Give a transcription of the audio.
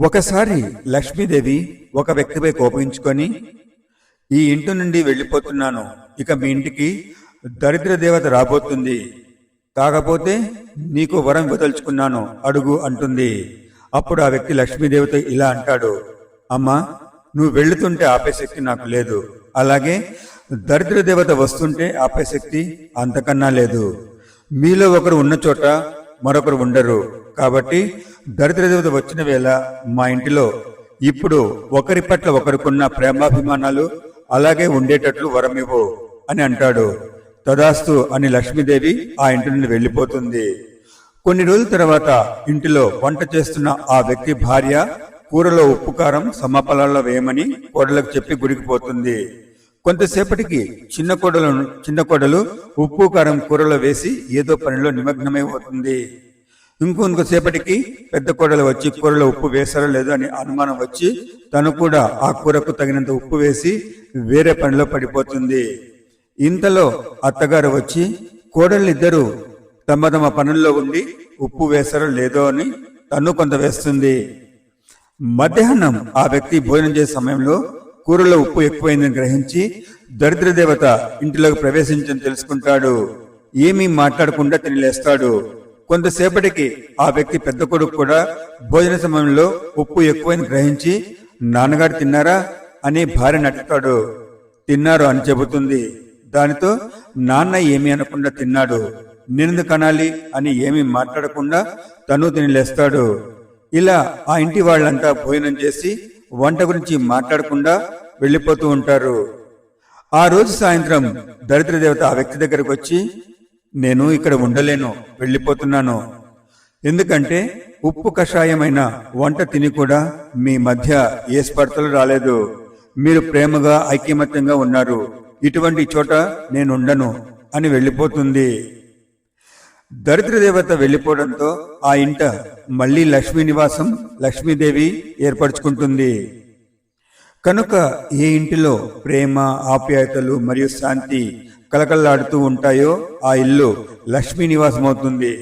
ఒకసారి లక్ష్మీదేవి ఒక వ్యక్తిపై కోపించుకొని ఈ ఇంటి నుండి వెళ్ళిపోతున్నాను. ఇక మీ ఇంటికి దరిద్ర దేవత రాబోతుంది. కాకపోతే నీకు వరం వదలుచుకున్నాను. అడుగు అంటుంది. అప్పుడు ఆ వ్యక్తి లక్ష్మీదేవితో ఇలా అంటాడు అమ్మా నువ్వు వెళుతుంటే ఆపే శక్తి నాకు లేదు. అలాగే దరిద్ర దేవత వస్తుంటే ఆపే శక్తి అంతకన్నా లేదు. మీలో ఒకరు ఉన్న చోట మరొకరు ఉండరు. కాబట్టి దరిద్ర దేవత వచ్చిన వేళ మా ఇంటిలో ఇప్పుడు ఒకరి పట్ల ఒకరికున్న ప్రేమాభిమానాలు అలాగే ఉండేటట్లు వరమివ్వు అని అంటాడు. తదాస్తు అని లక్ష్మీదేవి ఆ ఇంటి నుండి వెళ్ళిపోతుంది. కొన్ని రోజుల తర్వాత ఇంటిలో వంట చేస్తున్న ఆ వ్యక్తి భార్య కూరలో ఉప్పు కారం సమపలాల్లో వేయమని కోడలకు చెప్పి గురికిపోతుంది కొంతసేపటికి చిన్న కోడలను చిన్న కోడలు ఉప్పు కారం కూరలో వేసి ఏదో పనిలో నిమగ్నమై పోతుంది ఇంకొంతసేపటికి పెద్ద కోడలు వచ్చి కూరలో ఉప్పు వేశారో లేదో అని అనుమానం వచ్చి తను కూడా ఆ కూరకు తగినంత ఉప్పు వేసి వేరే పనిలో పడిపోతుంది. ఇంతలో అత్తగారు వచ్చి కోడళ్ళిద్దరూ తమ తమ పనుల్లో ఉండి ఉప్పు వేశారో లేదో అని తను కొంత వేస్తుంది. మధ్యాహ్నం ఆ వ్యక్తి భోజనం చేసే సమయంలో కూరలో ఉప్పు ఎక్కువైందని గ్రహించి దరిద్ర దేవత ఇంటిలోకి ప్రవేశించని తెలుసుకుంటాడు. ఏమీ మాట్లాడకుండా తినిలేస్తాడు కొంతసేపటికి ఆ వ్యక్తి పెద్ద కొడుకు కూడా భోజన సమయంలో ఉప్పు ఎక్కువైంది గ్రహించి నాన్నగారు తిన్నారా? అని భార్య అడుగుతాడు తిన్నారు అని చెబుతుంది. దానితో నాన్న ఏమీ అనకుండా తిన్నాడు. నిందు కనాలి అని ఏమీ మాట్లాడకుండా తను తినలేస్తాడు ఇలా ఆ ఇంటి వాళ్ళంతా భోజనం చేసి వంట గురించి మాట్లాడకుండా వెళ్ళిపోతూ ఉంటారు. ఆ రోజు సాయంత్రం దరిద్ర దేవత ఆ వ్యక్తి దగ్గరకు వచ్చి నేను ఇక్కడ ఉండలేను వెళ్ళిపోతున్నాను. ఎందుకంటే ఉప్పు కషాయమైన వంట తిని కూడా మీ మధ్య ఏ స్పర్ధలు రాలేదు. మీరు ప్రేమగా ఐక్యమత్యంగా ఉన్నారు. ఇటువంటి చోట నేను ఉండను అని వెళ్ళిపోతుంది. దరిద్ర దేవత వెళ్ళిపోవడంతో ఆ ఇంట మళ్ళీ లక్ష్మీ నివాసం లక్ష్మీదేవి ఏర్పరచుకుంటుంది. కనుక ఏ ఇంటిలో ప్రేమ ఆప్యాయతలు మరియు శాంతి కలకల్లాడుతూ ఉంటాయో ఆ ఇల్లు లక్ష్మీ నివాసం అవుతుంది